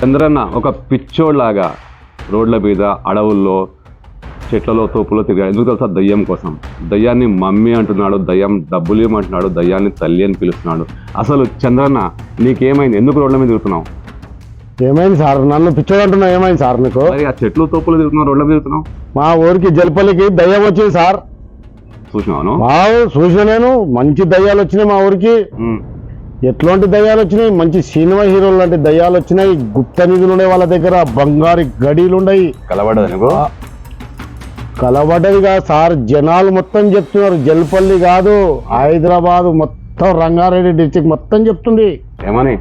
చంద్రన్న ఒక పిచ్చోడ్లాగా రోడ్ల మీద అడవుల్లో చెట్లలో తోపులో తిరిగాడు. ఎందుకు తెలుసా? దయ్యం కోసం. దయ్యాన్ని మమ్మీ అంటున్నాడు దయ్యం డబ్బులు ఇవ్వమంటున్నాడు దయ్యాన్ని తల్లి అని పిలుస్తున్నాడు. అసలు చంద్రన్న నీకేమైంది? ఎందుకు రోడ్ల మీద తిరుగుతున్నావు? ఏమైంది సార్? నన్ను పిచ్చోడు అంటున్నా ఏమైంది సార్ నీకు? మరి ఆ చెట్లు తోపులు తిరుగుతున్నావు రోడ్ల మీద తిరుగుతున్నావు? మా ఊరికి జలపల్లికి దయ్యం వచ్చింది సార్. చూసినావాను మా ఊరు చూసిన నేను. మంచి దయ్యాలు వచ్చినాయి మా ఊరికి. ఎట్లాంటి దయ్యాలు వచ్చినాయి? మంచి సినిమా హీరోలు లాంటి దయ్యాలు వచ్చినాయి. గుప్త నిధులు ఉన్నాయి వాళ్ళ దగ్గర. బంగారు గడీలు ఉన్నాయి కలబడ్డది కాదు సార్. జనాలు మొత్తం చెప్తున్నారు. జలపల్లి కాదు హైదరాబాద్ మొత్తం రంగారెడ్డి డిస్టిక్ మొత్తం చెప్తుంది. ఏమని?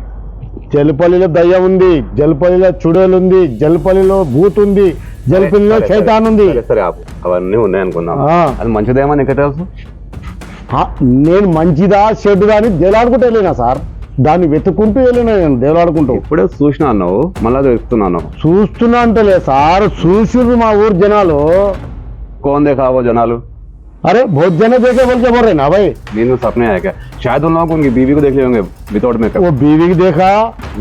జలపల్లిలో దయ్యం ఉంది. జలపల్లిలో చుడేలు ఉంది. జలపల్లిలో భూత్ ఉంది. జలపల్లిలో శైతాన్ ఉంది సరే, అవన్నీ ఉన్నాయి అనుకుందాం ఆ. అది మంచిదేమో నీకే తెలుసు? నేను మంచిదా చెడుదా అని దేలాడుకుంటూ వెళ్ళినా సార్ దాన్ని వెతుక్కుంటూ వెళ్ళినా నేను దేలాడుకుంటూ ఇప్పుడే చూసినా అన్నావు మళ్ళా తెలుస్తున్నాను చూస్తున్నా అంటలే సార్ చూసిర్రు మా ఊరు జనాలు कौन देखा वो जनालू अरे बहुत जने देखे बोल के बोल रहे ना भाई नींद में सपने आया क्या शायद उन लोगों को उनकी बीवी को देख लिए होंगे विदाउट मेकअप वो बीवी को देखा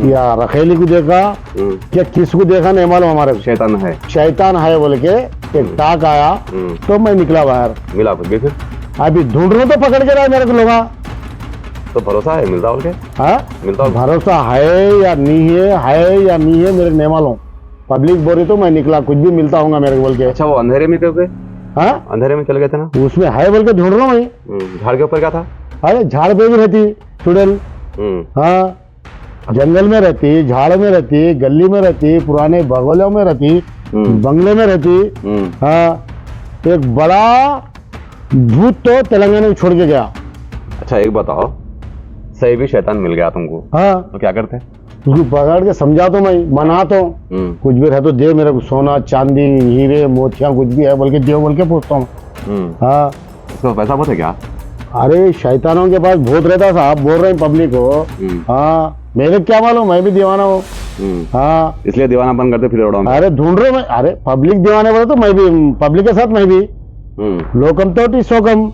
या रखेली को देखा क्या किसको देखा नहीं मालूम हमारे को। शैतान है शैतान है बोल के एक टाक आया हम्म, तो मैं निकला बाहर मिला फिर भी फिर अभी ढूंढ रहा तो पकड़ के रहा मेरे को लोग तो भरोसा है? मिलता के हाँ? मिलता भरोसा है या नहीं है? है या नहीं है मेरे नहीं मालूम। पब्लिक बोल तो मैं निकला कुछ भी मिलता होगा मेरे को बोल के। अच्छा वो अंधेरे में क्यों गए हाँ? अंधेरे में चले गए थे ना? उसमें है बोल के ढूंढ रहा हूँ मैं। हम्म, झाड़ के ऊपर क्या था? अरे झाड़ पे भी रहती चुड़ैल। हम्म, हाँ। जंगल में रहती झाड़ में रहती गली में रहती पुराने बगलों में रहती हम्म, बंगले में रहती। हाँ। एक बड़ा भूत तो तेलंगाना में छोड़ के गया। अच्छा एक बताओ सही भी शैतान मिल गया तुमको। हाँ। तो क्या करते? उसको पकड़ के समझा तो मैं मना तो। हम्म, कुछ भी है तो दे मेरे को सोना चांदी हीरे मोतियाँ कुछ भी है बोल के दे बोल के पूछता हूँ। हम्म, हाँ। पैसा बहुत है क्या? अरे शैतानों के पास बहुत रहता साहब बोल रहे हैं पब्लिक को हम्म, हाँ। मेरे क्या मालूम मैं भी दीवाना हूँ। हाँ। इसलिए दीवानापन करते फिर अरे ढूंढ रहे मैं? अरे पब्लिक दीवाने बोले तो मैं भी पब्लिक के साथ मैं भी। లోకంతో శోకం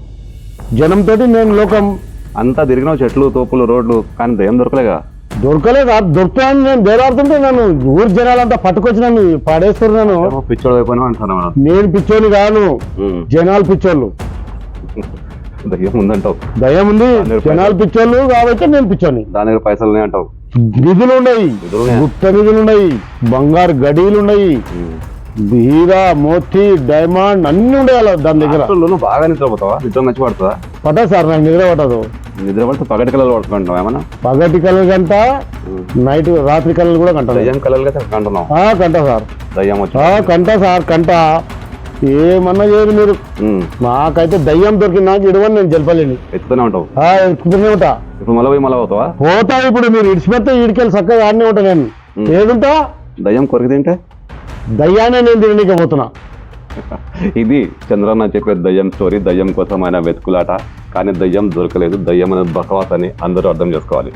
జనంతో నేను లోకం. అంతా తిరిగిన చెట్లు తోపులు రోడ్లు కానీ దయం దొరకలేగా? దొరకలేదు? దొరుకుతాను నేను దేరాడుతుంటే నన్ను ఊరు జనాలంతా పట్టుకొచ్చి నన్ను పాడేస్తారు నన్ను. అంటాను నేను పిచ్చోని కాను. జనాలు పిచ్చోళ్ళు. దయ్యం ఉందంటావు. దయ్యం ఉంది. జనాలు పిచ్చోళ్ళు కాబట్టి నేను పిచ్చోని. దాని దగ్గర పైసలు అంటావు నిధులు ఉన్నాయి. గుప్త నిధులు ఉన్నాయి. బంగారు గడీలు ఉన్నాయి. హీరా మోతి డైమండ్ అన్ని అలా దాని దగ్గర. నువ్వు బాగా నిద్రపోతావా నిద్ర మంచి పడుతుందా పట్టదు సార్ నాకు నిద్ర పట్టదు. నిద్ర పడితే పగటి కలలు పడుతుంటావు ఏమన్నా? పగటి కలలు గంట నైట్ రాత్రి కలలు కూడా కంటాను దయ్యం కలలుగా కంటున్నావు? కంట సార్. దయ్యం కంట సార్ కంట. ఏమన్నా చేయదు మీరు. నాకైతే దయ్యం దొరికింది నాకు ఇడవని నేను జలపలేని. ఎత్తుతూనే ఉంటావు? ఆ, ఎక్కుతూనే ఉంటా. ఇప్పుడు మళ్ళీ పోయి మళ్ళీ పోతావా? పోతా ఇప్పుడు మీరు ఇడిచిపెడితే ఈడికెళ్ళి చక్కగా ఆడనే ఉంటా నేను. ఏదుంటా? దయ్యం కొరికి తింటే దయ్యానే నేను తిననీకే ఇది చంద్రన్న చెప్పే దయ్యం స్టోరీ దయ్యం కోసం ఆయన వెతుకులాట. కానీ దయ్యం దొరకలేదు. దయ్యం అనేది బకవాస్ అని అందరూ అర్థం చేసుకోవాలి.